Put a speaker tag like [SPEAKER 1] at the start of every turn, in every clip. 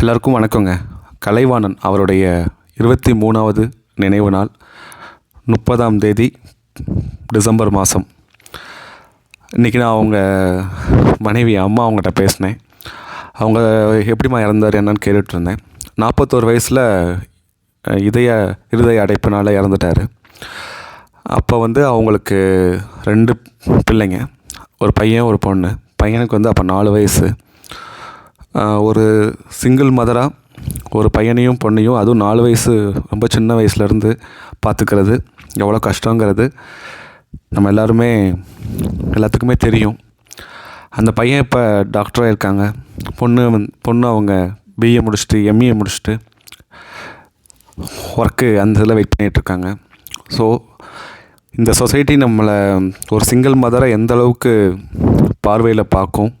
[SPEAKER 1] எல்லாருக்கும் வணக்கங்க. கலைவாணன் அவருடைய இருபத்தி மூணாவது நினைவு நாள் முப்பதாம் தேதி டிசம்பர் மாதம் இன்றைக்கி நான் அவங்க மனைவி அம்மா அவங்ககிட்ட பேசினேன். அவங்க எப்படிம்மா இறந்தார் என்னன்னு கேட்டுட்ருந்தேன். நாற்பத்தோரு வயசில் இதய இருதய அடைப்பினால் இறந்துட்டார். அப்போ வந்து அவங்களுக்கு ரெண்டு பிள்ளைங்க ஒரு பையன் ஒரு பொண்ணு. பையனுக்கு வந்து அப்போ நாலு வயசு. ஒரு சிங்கிள் மதராக ஒரு பையனையும் பொண்ணையும் அதுவும் நாலு வயசு ரொம்ப சின்ன வயசுலேருந்து பார்த்துக்கிறது எவ்வளோ கஷ்டங்கிறது நம்ம எல்லாருமே எல்லாத்துக்குமே தெரியும். அந்த பையன் இப்போ டாக்டராக இருக்காங்க பொண்ணு பொண்ணு அவங்க பிஏ முடிச்சுட்டு எம்ஏ முடிச்சுட்டு ஒர்க்கு அந்த இதில் வெயிட் பண்ணிகிட்ருக்காங்க ஸோ இந்த சொசைட்டி நம்மளை ஒரு சிங்கிள் மதரை எந்த அளவுக்கு பார்வையில் பார்க்கும்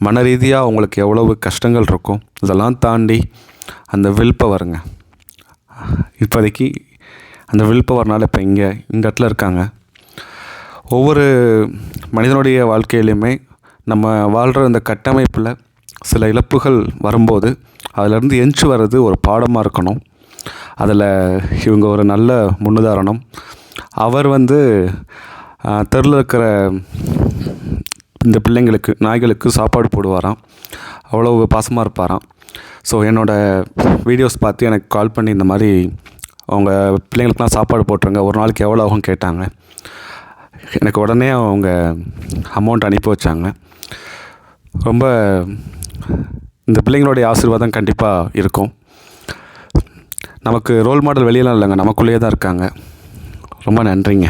[SPEAKER 1] மன ரீதியாக அவங்களுக்கு எவ்வளவு கஷ்டங்கள் இருக்கும் இதெல்லாம் தாண்டி அந்த வில் பவருங்க இப்போதைக்கு அந்த வில் பவர்னால் இப்போ இங்கே இந்த இடத்துல இருக்காங்க. ஒவ்வொரு மனிதனுடைய வாழ்க்கையிலையுமே நம்ம வாழ்கிற இந்த கட்டமைப்பில் சில இழப்புகள் வரும்போது அதிலேருந்து எஞ்சி வர்றது ஒரு பாடமாக இருக்கணும். அதில் இவங்க ஒரு நல்ல முன்னுதாரணம். அவர் வந்து தெருவில் இருக்கிற இந்த பிள்ளைங்களுக்கு நாய்களுக்கு சாப்பாடு போடுவாராம். அவ்வளோ பாசமாக இருப்பாராம். ஸோ என்னோடய வீடியோஸ் பார்த்து எனக்கு கால் பண்ணி இந்த மாதிரி அவங்க பிள்ளைங்களுக்குலாம் சாப்பாடு போட்டுருங்க ஒரு நாளைக்கு எவ்வளோ ஆகும் கேட்டாங்க. எனக்கு உடனே அவங்க அமௌண்ட் அனுப்பி வச்சாங்க. ரொம்ப இந்த பிள்ளைங்களுடைய ஆசீர்வாதம் கண்டிப்பாக இருக்கும். நமக்கு ரோல் மாடல் வெளியெல்லாம் இல்லைங்க நமக்குள்ளேயே தான் இருக்காங்க. ரொம்ப நன்றிங்க.